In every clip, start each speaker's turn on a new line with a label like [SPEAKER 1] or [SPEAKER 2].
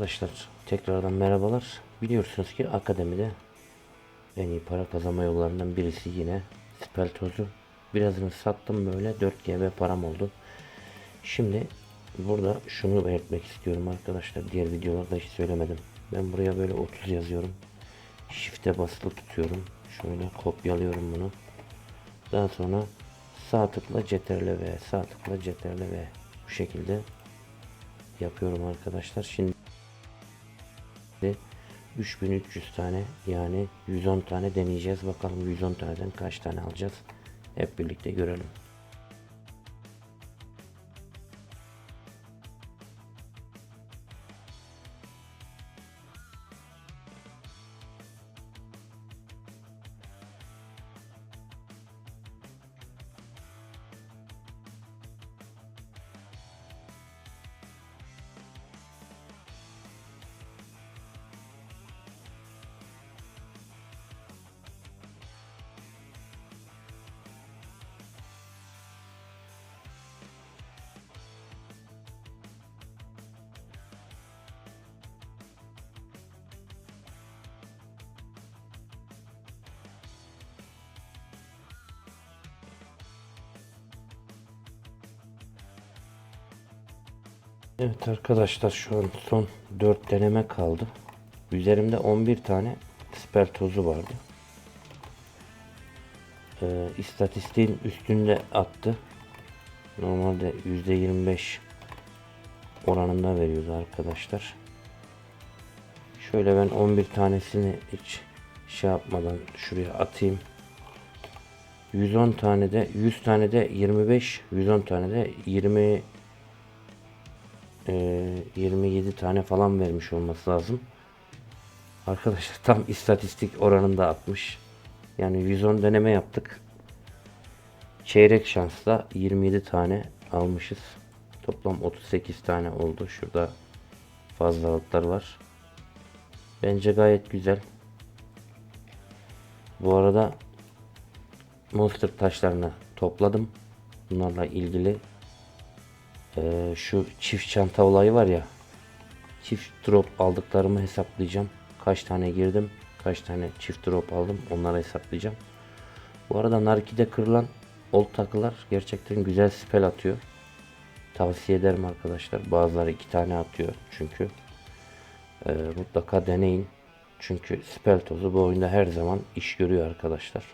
[SPEAKER 1] Arkadaşlar tekrardan merhabalar. Biliyorsunuz ki akademide en iyi para kazanma yollarından birisi yine speltozu. Birazını sattım böyle 4 GB param oldu. Şimdi burada şunu belirtmek istiyorum arkadaşlar. Diğer videolarda hiç söylemedim. Ben buraya böyle 30 yazıyorum. Shift'e basılı tutuyorum. Şöyle kopyalıyorum bunu. Daha sonra sağ tıkla CTRL V, sağ tıkla CTRL V bu şekilde yapıyorum arkadaşlar. Şimdi 3300 tane yani 110 tane deneyeceğiz. Bakalım 110 taneden kaç tane alacağız. Hep birlikte görelim. Evet arkadaşlar şu an son 4 deneme kaldı. Üzerimde 11 tane sper tozu vardı. Ee, istatistiğin üstünde attı. Normalde %25 oranında veriyordu arkadaşlar. Şöyle ben 11 tanesini hiç şey yapmadan şuraya atayım. 110 tane de 100 tane de 25 110 tane de 20 e, 27 tane falan vermiş olması lazım. Arkadaşlar tam istatistik oranında atmış. Yani 110 deneme yaptık. Çeyrek şansla 27 tane almışız. Toplam 38 tane oldu. Şurada fazlalıklar var. Bence gayet güzel. Bu arada monster taşlarını topladım. Bunlarla ilgili ee, şu çift çanta olayı var ya. Çift drop aldıklarımı hesaplayacağım. Kaç tane girdim, kaç tane çift drop aldım onları hesaplayacağım. Bu arada Narki'de kırılan old takılar gerçekten güzel spell atıyor. Tavsiye ederim arkadaşlar. Bazıları iki tane atıyor çünkü. Ee, mutlaka deneyin. Çünkü spell tozu bu oyunda her zaman iş görüyor arkadaşlar.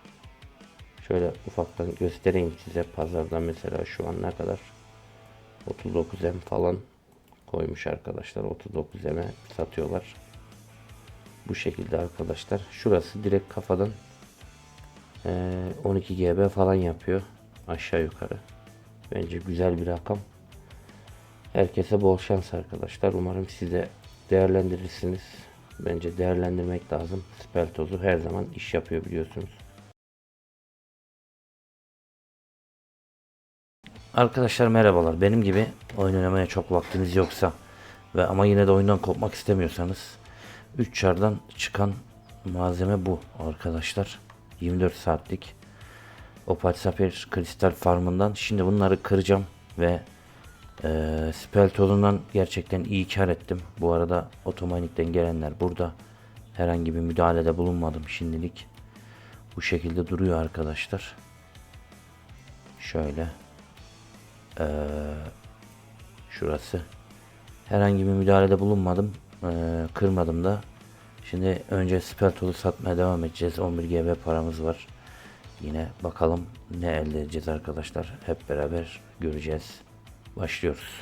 [SPEAKER 1] Şöyle ufaktan göstereyim size pazarda mesela şu an ne kadar 39M falan koymuş arkadaşlar. 39M'e satıyorlar. Bu şekilde arkadaşlar. Şurası direkt kafadan 12 GB falan yapıyor. Aşağı yukarı. Bence güzel bir rakam. Herkese bol şans arkadaşlar. Umarım siz de değerlendirirsiniz. Bence değerlendirmek lazım. Spell tozu her zaman iş yapıyor biliyorsunuz. Arkadaşlar merhabalar. Benim gibi oyun oynamaya çok vaktiniz yoksa ve ama yine de oyundan kopmak istemiyorsanız 3 çardan çıkan malzeme bu arkadaşlar. 24 saatlik Opal Sapphire kristal farmından. Şimdi bunları kıracağım ve e, spell tozundan gerçekten iyi kar ettim. Bu arada otomanikten gelenler burada. Herhangi bir müdahalede bulunmadım şimdilik. Bu şekilde duruyor arkadaşlar. Şöyle ee, şurası. Herhangi bir müdahalede bulunmadım. Ee, kırmadım da. Şimdi önce speltolu satmaya devam edeceğiz. 11 GB paramız var. Yine bakalım ne elde edeceğiz arkadaşlar. Hep beraber göreceğiz. Başlıyoruz.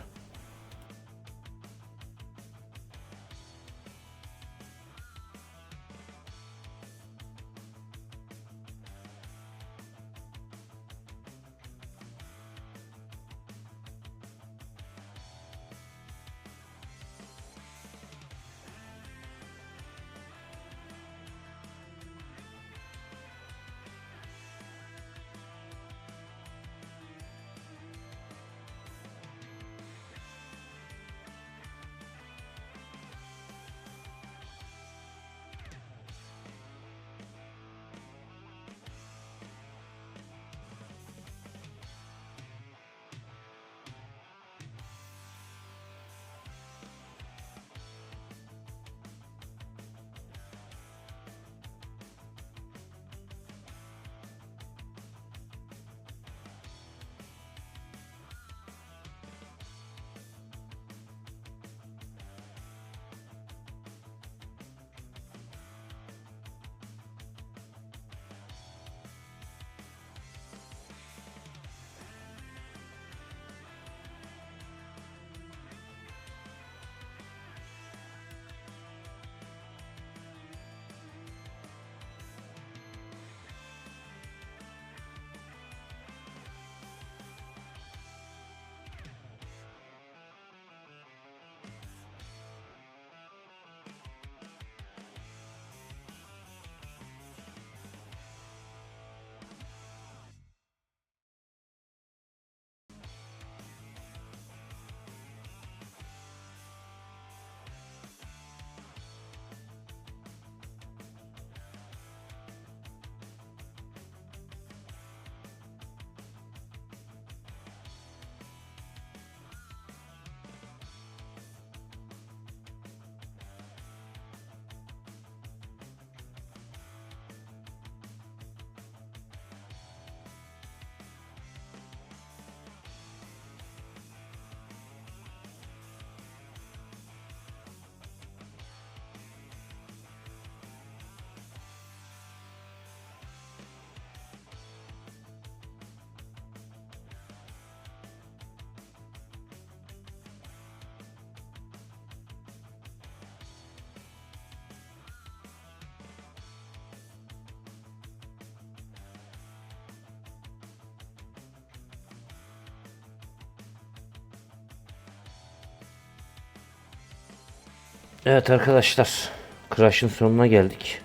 [SPEAKER 1] Evet arkadaşlar. Crush'ın sonuna geldik.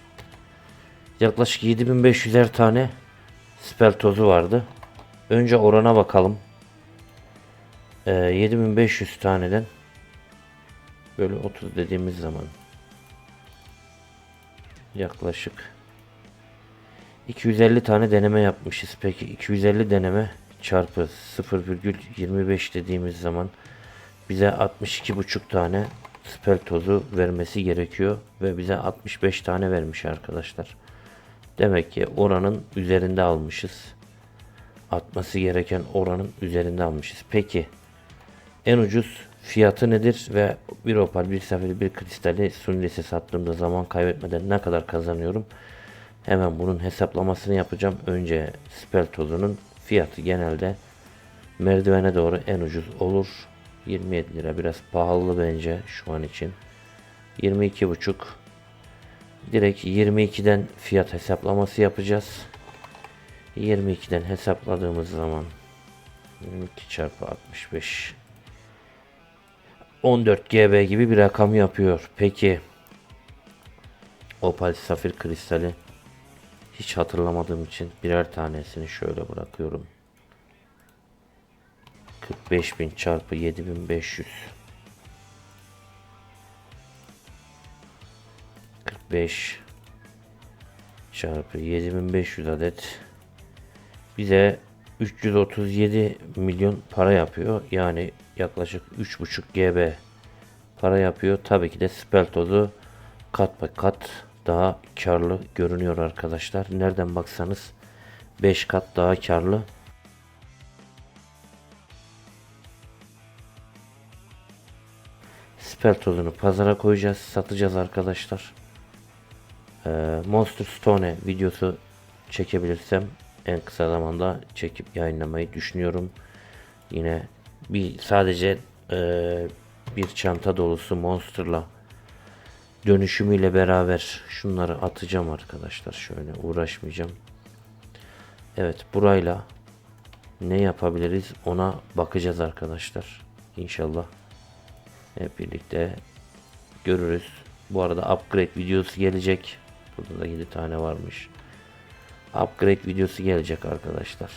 [SPEAKER 1] Yaklaşık 7500'er tane spell tozu vardı. Önce orana bakalım. Ee, 7500 taneden böyle 30 dediğimiz zaman yaklaşık 250 tane deneme yapmışız. Peki 250 deneme çarpı 0,25 dediğimiz zaman bize 62,5 tane spell tozu vermesi gerekiyor ve bize 65 tane vermiş arkadaşlar. Demek ki oranın üzerinde almışız. Atması gereken oranın üzerinde almışız. Peki en ucuz fiyatı nedir ve bir opal, bir safir, bir kristali sunilese sattığımda zaman kaybetmeden ne kadar kazanıyorum? Hemen bunun hesaplamasını yapacağım. Önce spell tozunun fiyatı genelde merdivene doğru en ucuz olur. 27 lira biraz pahalı bence şu an için. 22,5 Direkt 22'den fiyat hesaplaması yapacağız. 22'den hesapladığımız zaman 22 çarpı 65 14 GB gibi bir rakam yapıyor. Peki Opal safir kristali hiç hatırlamadığım için birer tanesini şöyle bırakıyorum. 45.000 çarpı 7500 45 çarpı 7500 adet bize 337 milyon para yapıyor. Yani yaklaşık 3.5 GB para yapıyor. Tabii ki de spell tozu kat be kat daha karlı görünüyor arkadaşlar. Nereden baksanız 5 kat daha karlı. Spell tozunu pazara koyacağız, satacağız arkadaşlar. Ee, Monster Stone videosu çekebilirsem en kısa zamanda çekip yayınlamayı düşünüyorum. Yine bir sadece e, bir çanta dolusu Monster'la dönüşümüyle beraber şunları atacağım arkadaşlar. Şöyle uğraşmayacağım. Evet burayla ne yapabiliriz ona bakacağız arkadaşlar. İnşallah hep birlikte görürüz. Bu arada upgrade videosu gelecek. Burada da 7 tane varmış. Upgrade videosu gelecek arkadaşlar.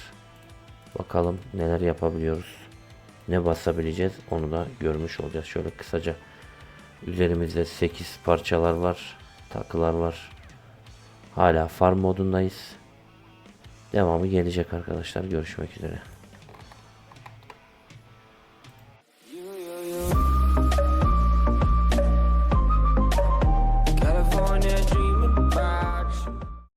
[SPEAKER 1] Bakalım neler yapabiliyoruz. Ne basabileceğiz onu da görmüş olacağız. Şöyle kısaca üzerimizde 8 parçalar var. Takılar var. Hala farm modundayız. Devamı gelecek arkadaşlar. Görüşmek üzere.